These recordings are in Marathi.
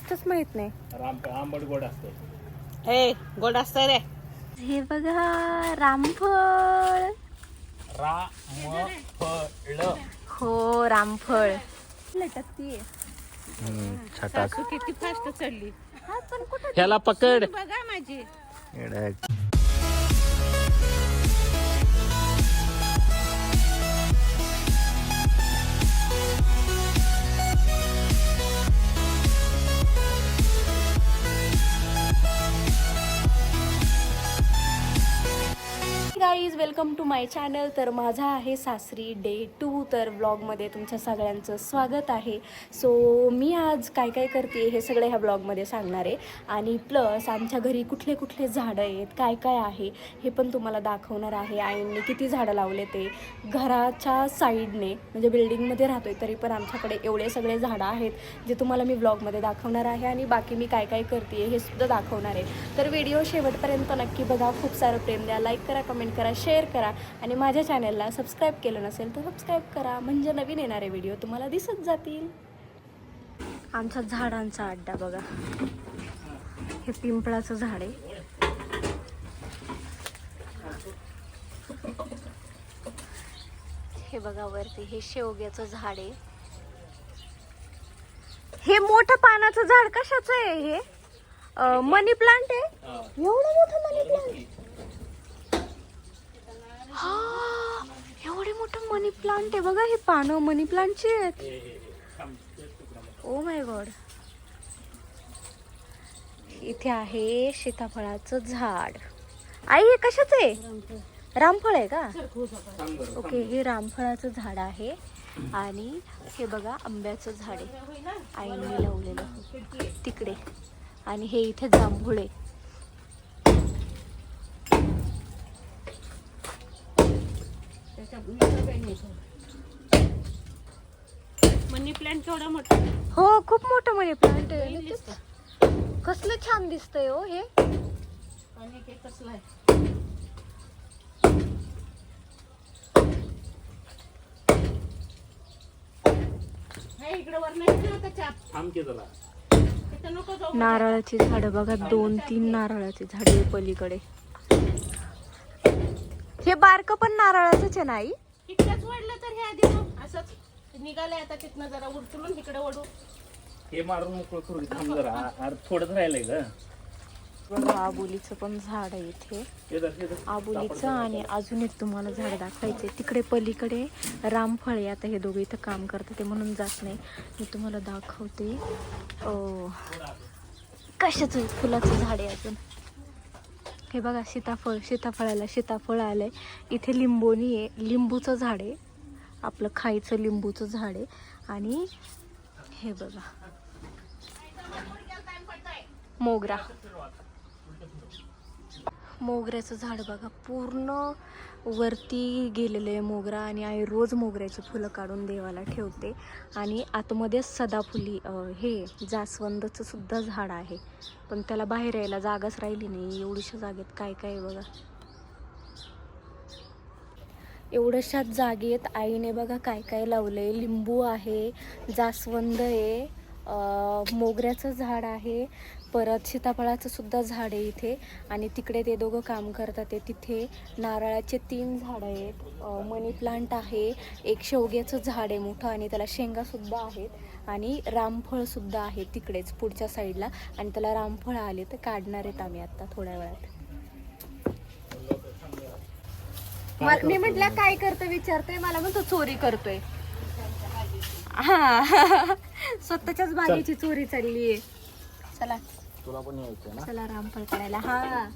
तेच माहीत नाही. राम आंबट गोड असतं ए गोड असतंय रे. हे बघा रामफळ. रामफळ हो रामफळ. लटकतीये. छटाक. सासू किती फास्ट चढली हा पण कुठं ह्याला पकड. बघा माझी. Welcome to my channel. तर माझा आहे सासरी डे टू. तर ब्लॉगमध्ये तुमच्या सगळ्यांचं स्वागत आहे. सो मी आज काय काय करते हे सगळं ह्या ब्लॉगमध्ये सांगणार आहे. आणि प्लस आमच्या घरी कुठले कुठले झाडं आहेत काय काय आहे हे पण तुम्हाला दाखवणार आहे. आईंनी किती झाडं लावले ते घराच्या साईडने म्हणजे बिल्डिंगमध्ये राहतोय तरी पण आमच्याकडे एवढे सगळे झाडं आहेत जे तुम्हाला मी ब्लॉगमध्ये दाखवणार आहे. आणि बाकी मी काय काय करते हे सुद्धा दाखवणार आहे. तर व्हिडिओ शेवटपर्यंत नक्की बघा. खूप सारं प्रेम द्या. लाईक करा कमेंट करा शेअर करा आणि माझ्या चॅनलला सबस्क्राईब केलं नसेल तर सबस्क्राईब करा. म्हणजे नवीन येणारे व्हिडिओ तुम्हाला दिसत जातील. आमच्या झाडांचा अड्डा बघा. हे पिंपळाचं झाड आहे. हे बघा वरती हे शेवग्याचं झाड आहे. हे मोठं पानाचं झाड कशाचं आहे हे? मनी प्लांट आहे? एवढं मोठं मनी प्लांट. हा एवढे मोठं मनी प्लांट आहे. बघा हे पानं मनी प्लांटचे आहेत. ओ माय गॉड इथे आहे सीताफळाचं झाड. आई हे कशाच आहे? रामफळ. आहे का? ओके हे रामफळाचं झाड आहे. आणि हे बघा आंब्याचं झाड आहे. आईने लावलेलं. तिकडे. आणि हे इथे जांभूळ आहे. मनी प्लांट केवढा मोठा हो खूप मोठं मनी प्लांट आहे. कसलं छान दिसतंय हो हे. आणि हे कसलं आहे. हे इकडे वर नाही ना आता चाप? थांब की जरा. तिथं नको जाऊ. नारळाची झाडं बघा दोन तीन नारळाची झाडे पलीकडे. हे बारक पण नारळाचंच आहे ना आई? इकडंच वडलं तर हे आधी मग असंच. निघालंय आता तिथनं जरा उचलून इकडे वडू हे मारून मोकळं करू दे. थांब जरा. थोडंच राहिलंय ग. बघा आबोलीचं पण झाड आहे इथे. हे धर, हे धर. आबोलीचं आणि अजून एक तुम्हाला झाड दाखवायचे तिकडे पलीकडे रामफळ आहे. आता हे दोघे इथं काम करतात ते म्हणून जात नाही. मी तुम्हाला दाखवते. अं, कशाचं? फुलाचं झाड आहे अजून. हे बघा सीताफळ सीताफळाला सीताफळ आलंय. इथे लिंबोनी आहे लिंबूचं झाड आहे. आपलं खायचं लिंबूचं झाड आहे. आणि हे बघा. मोगरा. मोगऱ्याचं झाड बघा. पूर्ण वरती गेलेलं आहे मोगरा आणि आई रोज मोगऱ्याची फुलं काढून देवाला ठेवते. आणि आतमध्ये सदाफुली हे जास्वंदचं सुद्धा झाड आहे. पण त्याला बाहेर यायला जागाच राहिली नाही. एवढीशा जागेत काय काय आहे बघा. एवढ्याशाच जागेत आईने बघा काय काय लावलंय. लिंबू आहे जास्वंद आहे मोगऱ्याचं झाड आहे. परत सीताफळाचं सुद्धा झाड आहे इथे. आणि तिकडे ते दोघं काम करतात ते. तिथे नारळाचे तीन झाडं आहेत. मनी प्लांट आहे. एक शेवग्याचं झाड आहे मोठं आणि त्याला शेंगासुद्धा आहेत. आणि रामफळसुद्धा आहे तिकडेच पुढच्या साईडला. आणि त्याला रामफळ आले तर काढणार आहेत आम्ही आत्ता थोड्या वेळात. मी म्हटलं काय करतो विचारतोय. मला म्हणतो चोरी करतोय. हा. स्वतःच्याच बागेची चोरी चालली आहे चला. तुला पण यायचं ना? चला रामफळ काढायला. हा.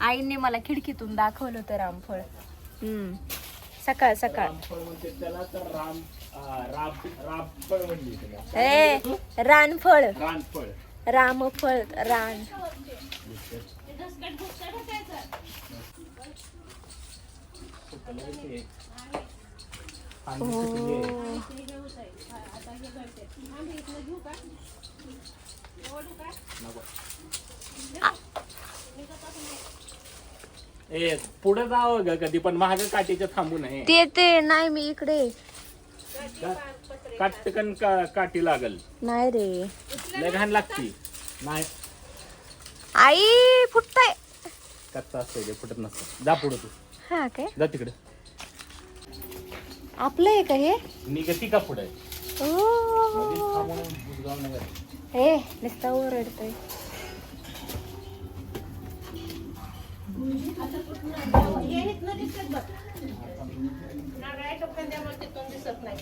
आईने मला खिडकीतून दाखवलं होतं रामफळ. हम्म. सकाळ सकाळ. रामफळ म्हणते त्याला तर राम आ, राब राबफळ म्हणली त्याला. ए रानफळ. रानफळ. रामफळ रान. आणि हो. सुकली आहे. नको. ए पुढे जावं ग कधी पण महाग काठीच्या थांबू नये. ते ते नाही मी इकडे. काटकन का काठी लागल. नाही रे. लय घाण लागती. नाही. आई फुटतय. कच्चा असतं ते फुटत नसतं. जा पुढं तू. हा काय? जा तिकडे. आपलं आहे का हे? निघती का पुढे? ओ. नगर हे नुसता ओरडतोय दिसत बघ तिथून दिसत नाही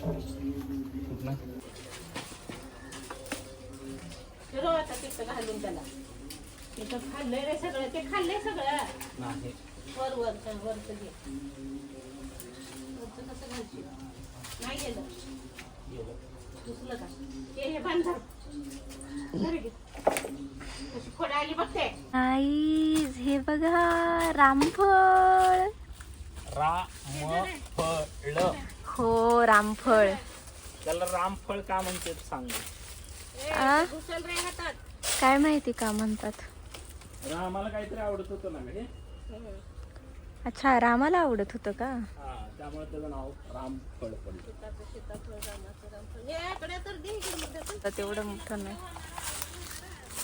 घालून त्याला तिथं खाल्लंय रे सगळं ते खाल्लंय सगळं वर वर वरचं घे कसं घालशील नाही गेलं. दुसरं का हे हे बांधा धर घे. कशी खोड आली बघते आई हे बघा रामफळ. रामफळ. हो रामफळ. त्याला रामफळ का म्हणते सांग. काय माहिती का म्हणतात? रामाला काहीतरी आवडत होतं ना हे? अच्छा रामाला आवडत होतं का? हा त्यामुळे त्याचं नाव रामफळ पडलं. तर तेवढं मोठं नाही.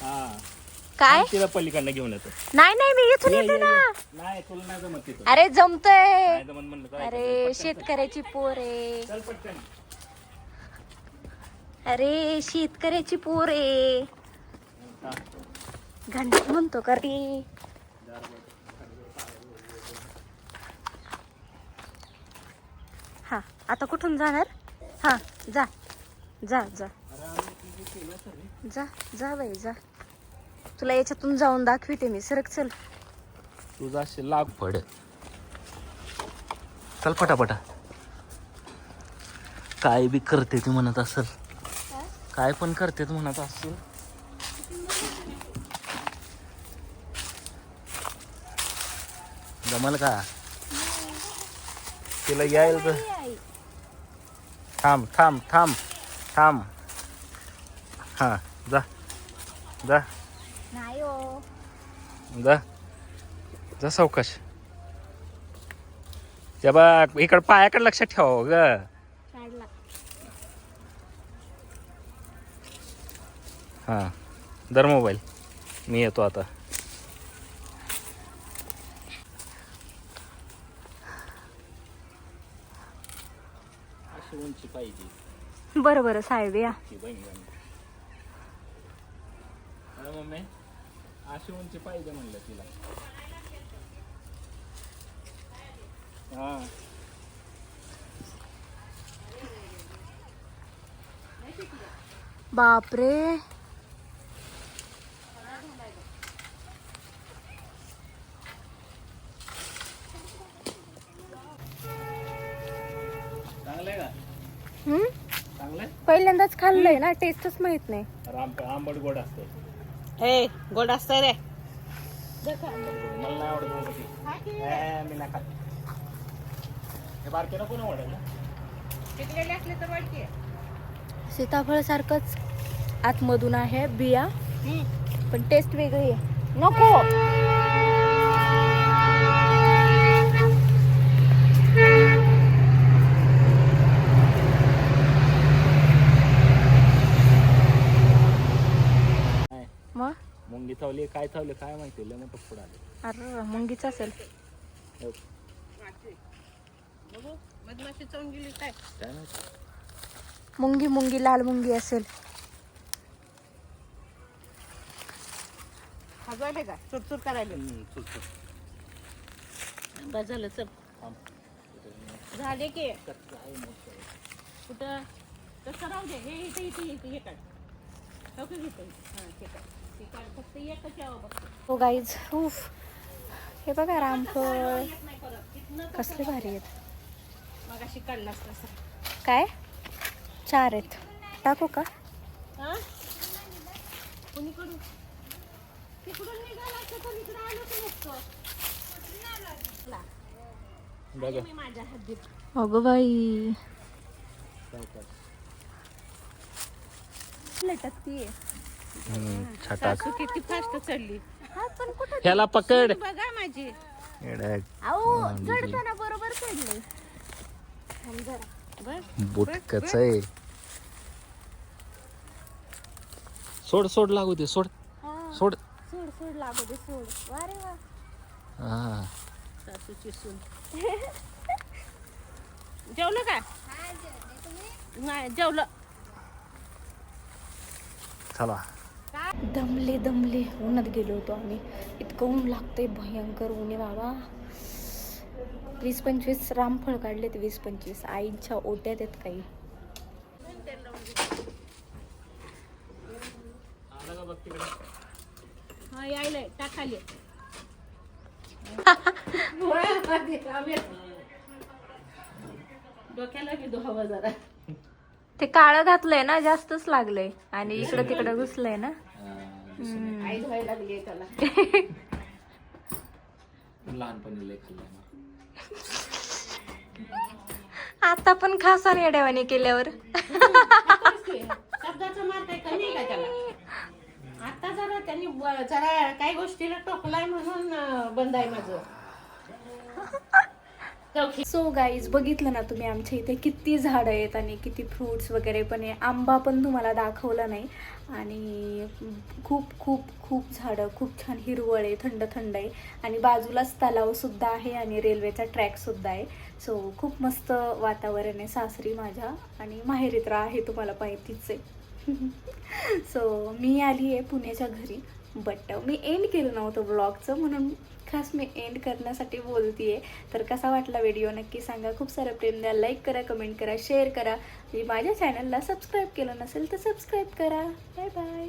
हा. काय? तिला पलीकडनं घेऊन येतो. नाही नाही मी इथून ये, येते ये, ना. ये. नाही तुला नाही जमत तिथं. अरे जमतय. नाही जमत म्हणलं तर अरे ऐकायचं. शेतकऱ्याची पोर आहे. चल पटकन. अरे शेतकऱ्याची पोर आहे. हा. घंटा म्हणतो का रे? हा आता कुठून जाणार? हा जा. जा जा. जा जा बाई जा. तुला याच्यातून जाऊन दाखविते मी. सरक चल. तुझा असे लाग फड. चल पटापटा. काय बी करते ती म्हणत असल. काय पण करते तू म्हणत असेल. जमल का? तिला यायला तर थांब थांब थांब थांब. हा जा जा. हो. जा जा सावकाश. त्या बघ इकडं पायाकडे लक्षात ठेवा ग हा दर मोबाईल. मी येतो आता अशी उंची पाहिजे. बरं बरं साहेब या. अरे मम्मी अशी उंची पाहिजे म्हणलं तिला. हा. बापरे. चांगलंय? पहिल्यांदाच खाल्लंय ना टेस्टच माहीत नाही. राम आंबट गोड असतं ए गोड असतं रे. मला नाही आवडत बाबा ती. ए, मी नाही खात. हे बारकेला कोण आवडेल ना पिकलेले असले तर वाटते सीताफळ सारखंच आतमधून आहे बिया. पण टेस्ट वेगळी आहे. नको नाही मग मुंगी चावली काय चावली काय माहिती लय मोठं फुड आले. अरे मुंगीच असेल. हो, बघू मधमाशी चावून गेली काय? काय माहिती? मुंगी मुंगी लाल मुंगी असेल. खाजवायले का? चुरचूर करायले. हम्म, चल, चल. बस झालं चल. थांब. झाले की. कुठं? तसं राहू दे. हे इथे इथे इथे हे काढ. हो का घेतो? हां ते काढ. हो गाईज उफ. हे बघा रामफळ कसले भारी आहेत काय? चार आहेत. टाकू का? हां? अगं बाई. लटकतीये. छटाक सासू किती फास्ट चढली हा पण कुठं ह्याला पकड. बघा माझी. येड्या अहो चढताना बरोबर चढले. बुटकच आहे. सोड सोड लागू दे सोड. हा सोड. सोड सोड लागू दे सोड. वा रे वा. हा. सासूची सून. जेवलं का? नाही जेवलं. चला. दमले दमले. उन्हात गेलो होतो आम्ही. इतकं ऊन लागतंय भयंकर ऊन आहे बाबा. वीस पंचवीस रामफळ काढलेत वीस पंचवीस. आईच्या ओट्यात आहेत काही. हा यायला टाकाले डोक्याला की हवा जरा. ते काळं घातलंय ना जास्तच लागलंय. आणि इकडं तिकडं घुसलंय ना. आई धुवायला लागली त्याला. लहानपणी लय खाल्लंय ना. आता पण खासा येड्यावानी केल्यावर. शब्दाचा मार काही कमी आहे का त्याला? आता जरा त्यांनी ब- जरा काही गोष्टीला टोकलाय म्हणून अं, बंद आहे माझं. सो गाईज बघितलं ना तुम्ही आमच्या इथे किती झाडं आहेत आणि किती फ्रूट्स वगैरे पण आहे आंबा पण तुम्हाला दाखवला नाही. आणि खूप खूप खूप झाडं खूप छान हिरवळ आहे थंड थंड आहे. आणि बाजूलाच तलावसुद्धा आहे आणि रेल्वेचा ट्रॅकसुद्धा आहे. सो खूप मस्त वातावरण आहे सासरी माझ्या. आणि माहेरित्रा आहे तुम्हाला माहितीच आहे. सो मी आली आहे पुण्याच्या घरी. बट uh, मी एंड केलं नव्हतं ब्लॉगचं म्हणून खास मी एंड करण्यासाठी बोलते आहे तर कसा वाटला व्हिडिओ नक्की सांगा. खूप सारं प्रेम द्या. लाईक करा कमेंट करा शेअर करा. मी माझ्या चॅनलला सबस्क्राईब केलं नसेल तर सबस्क्राईब करा. Bye bye